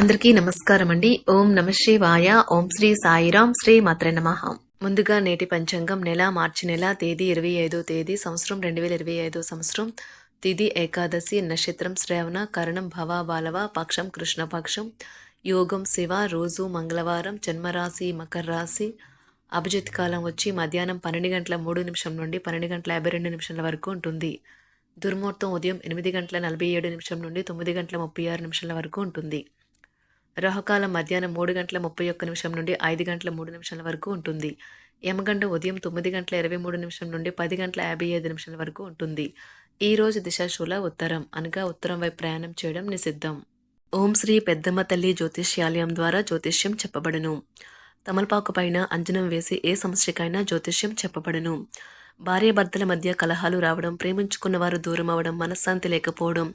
అందరికీ నమస్కారం అండి. ఓం నమ శివాయ. ఓం శ్రీ సాయిరాం శ్రీ మాత్ర నమ. ముందుగా నేటి పంచాంగం నెల మార్చి నెల తేదీ ఇరవై ఐదో తేదీ సంవత్సరం రెండు వేల ఇరవై ఐదో సంవత్సరం. తిది ఏకాదశి నక్షత్రం శ్రావణ కరణం భవ బాలవ పక్షం కృష్ణపక్షం యోగం శివ రోజు మంగళవారం జన్మరాశి మకర రాశి. అభిజిత్ కాలం వచ్చి మధ్యాహ్నం పన్నెండు గంటల మూడు నిమిషం నుండి పన్నెండు గంటల యాభై రెండు నిమిషాల వరకు ఉంటుంది. దుర్ముహూర్తం ఉదయం ఎనిమిది గంటల నలభై ఏడు నిమిషం నుండి తొమ్మిది గంటల ముప్పై ఆరు నిమిషాల వరకు ఉంటుంది. రాహుకాలం మధ్యాహ్నం మూడు గంటల ముప్పై ఒక్క నిమిషం నుండి ఐదు గంటల మూడు నిమిషాల వరకు ఉంటుంది. యమగంట ఉదయం తొమ్మిది గంటల ఇరవై మూడు నిమిషం నుండి పది గంటల యాభై ఐదు నిమిషాల వరకు ఉంటుంది. ఈ రోజు దిశాశూల ఉత్తరం. అనగా ఉత్తరం వైపు ప్రయాణం చేయడం నిషిద్ధం. ఓం శ్రీ పెద్దమ్మ తల్లి జ్యోతిష్యాలయం ద్వారా జ్యోతిష్యం చెప్పబడును. తమలపాకు పైన అంజనం వేసి ఏ సమస్యకైనా జ్యోతిష్యం చెప్పబడును. భార్యాభర్తల మధ్య కలహాలు రావడం ప్రేమించుకున్న వారు దూరం అవడం మనశ్శాంతి లేకపోవడం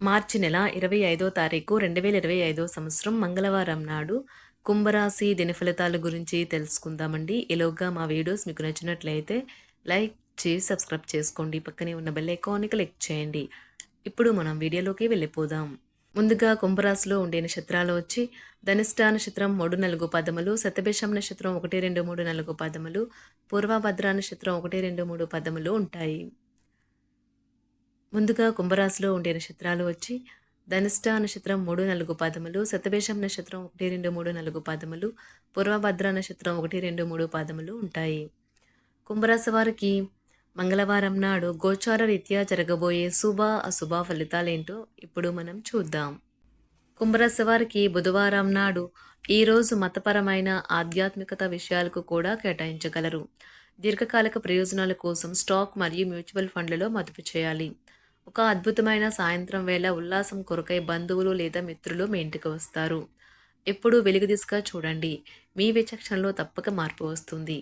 మార్చి నెల ఇరవై ఐదో తారీఖు రెండు వేల ఇరవై ఐదో సంవత్సరం మంగళవారం నాడు కుంభరాశి దినఫలితాల గురించి తెలుసుకుందామండి. ఈలోగా మా వీడియోస్ మీకు నచ్చినట్లయితే లైక్ చేసి సబ్స్క్రైబ్ చేసుకోండి. పక్కనే ఉన్న బెల్ ఐకాన్ని క్లిక్ చేయండి. ఇప్పుడు మనం వీడియోలోకి వెళ్ళిపోదాం. ముందుగా కుంభరాశిలో ఉండే నక్షత్రాలు వచ్చి ధనిష్ట నక్షత్రం మూడు నాలుగు పదములు శతభిషం నక్షత్రం ఒకటి రెండు మూడు నాలుగు పదములు పూర్వభద్ర నక్షత్రం ఒకటి రెండు మూడు పదములు ఉంటాయి. ముందుగా కుంభరాశిలో ఉండే నక్షత్రాలు వచ్చి ధనిష్ట నక్షత్రం మూడు నాలుగు పాదములు శతభేషం నక్షత్రం ఒకటి రెండు మూడు నాలుగు పాదములు పూర్వభద్ర నక్షత్రం ఒకటి రెండు మూడు పాదములు ఉంటాయి. కుంభరాశి వారికి మంగళవారం నాడు గోచార రీత్యా జరగబోయే శుభ అశుభ ఫలితాలేంటో ఇప్పుడు మనం చూద్దాం. కుంభరాశి వారికి బుధవారం నాడు ఈరోజు మతపరమైన ఆధ్యాత్మికత విషయాలకు కూడా కేటాయించగలరు. దీర్ఘకాలిక ప్రయోజనాల కోసం స్టాక్ మరియు మ్యూచువల్ ఫండ్లలో మదుపు చేయాలి. ఒక అద్భుతమైన సాయంత్రం వేళ ఉల్లాసం కొరకై బంధువులు లేదా మిత్రులు మీ ఇంటికి వస్తారు. ఎప్పుడూ వెలుగు దిశగా చూడండి. మీ విచక్షణలో తప్పక మార్పు వస్తుంది.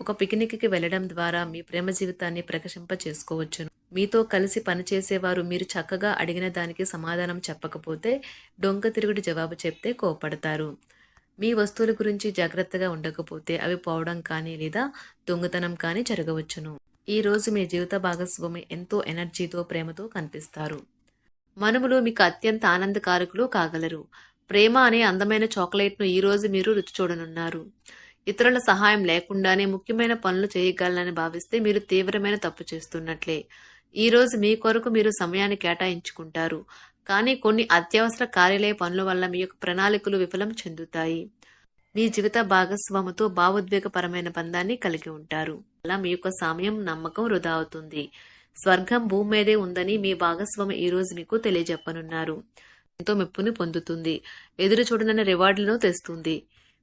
ఒక పిక్నిక్కి వెళ్ళడం ద్వారా మీ ప్రేమ జీవితాన్ని ప్రకశింప చేసుకోవచ్చును మీతో కలిసి పనిచేసేవారు మీరు చక్కగా అడిగిన దానికి సమాధానం చెప్పకపోతే డొంక తిరుగుడు జవాబు చెప్తే కోపడతారు. మీ వస్తువుల గురించి జాగ్రత్తగా ఉండకపోతే అవి పోవడం కానీ లేదా దొంగతనం కానీ జరగవచ్చును. ఈ రోజు మీ జీవిత భాగస్వామి ఎంతో ఎనర్జీతో ప్రేమతో కనిపిస్తారు. మనుములు మీకు అత్యంత ఆనందకారకులు కాగలరు. ప్రేమ అనే అందమైన చాక్లెట్ను ఈ రోజు మీరు రుచి చూడనున్నారు. ఇతరుల సహాయం లేకుండానే ముఖ్యమైన పనులు చేయగలనని భావిస్తే మీరు తీవ్రమైన తప్పు చేస్తున్నట్లే. ఈ రోజు మీ కొరకు మీరు సమయాన్ని కేటాయించుకుంటారు. కానీ కొన్ని అత్యవసర కార్యాలయ పనుల వల్ల మీ యొక్క ప్రణాళికలు విఫలం చెందుతాయి. మీ జీవిత భాగస్వామితో భావోద్వేగపరమైన బంధాన్ని కలిగి ఉంటారు. అలా మీ యొక్క సమయం నమ్మకం వృధా అవుతుంది. స్వర్గం భూమి మీదే ఉందని మీ భాగస్వామి ఈ రోజు మీకు తెలియజెప్పనున్నారు. ఎంతో మెప్పుని పొందుతుంది. ఎదురు చూడనన్న రివార్డులను తెస్తుంది.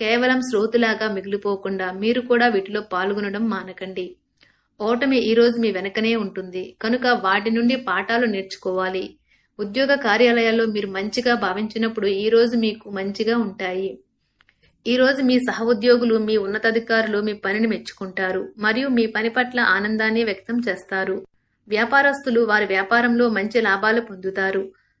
కేవలం శ్రోతులాగా మిగిలిపోకుండా మీరు కూడా వీటిలో పాల్గొనడం మానకండి. ఓటమి ఈ రోజు మీ వెనకనే ఉంటుంది. కనుక వాటి నుండి పాఠాలు నేర్చుకోవాలి. ఉద్యోగ కార్యాలయాల్లో మీరు మంచిగా భావించినప్పుడు ఈ రోజు మీకు మంచిగా ఉంటాయి. ఈ రోజు మీ సహోద్యోగులు మీ ఉన్నతాధికారులు మీ పనిని మెచ్చుకుంటారు. మరియు మీ పని పట్ల ఆనందాన్ని వ్యక్తం చేస్తారు. వ్యాపారస్తులు వారి వ్యాపారంలో మంచి లాభాలు పొందుతారు.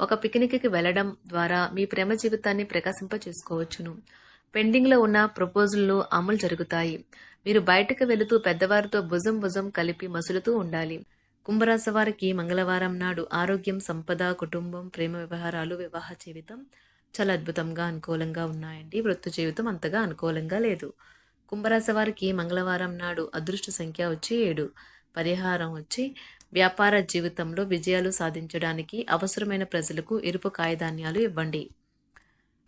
ఒక పిక్నిక్కి వెళ్ళడం ద్వారా మీ ప్రేమ జీవితాన్ని ప్రకాశింప చేసుకోవచ్చును పెండింగ్లో ఉన్న ప్రపోజల్లు అమలు జరుగుతాయి. మీరు బయటకు వెళుతూ పెద్దవారితో భుజం భుజం కలిపి మసులుతూ ఉండాలి. కుంభరాశి వారికి మంగళవారం నాడు ఆరోగ్యం సంపద కుటుంబం ప్రేమ వ్యవహారాలు వివాహ జీవితం చాలా అద్భుతంగా అనుకూలంగా ఉన్నాయండి. వృత్తి జీవితం అంతగా అనుకూలంగా లేదు. కుంభరాశి వారికి మంగళవారం నాడు అదృష్ట సంఖ్య వచ్చి ఏడు. పరిహారం వచ్చి వ్యాపార జీవితంలో విజయాలు సాధించడానికి అవసరమైన ప్రజలకు ఇరుపు కాయధాన్యాలు ఇవ్వండి.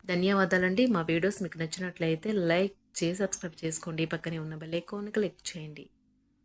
ధన్యవాదాలండి. మా వీడియోస్ మీకు నచ్చినట్లయితే లైక్ చేసి సబ్స్క్రైబ్ చేసుకోండి. పక్కనే ఉన్న బెల్ ఐకాన్ క్లిక్ చేయండి.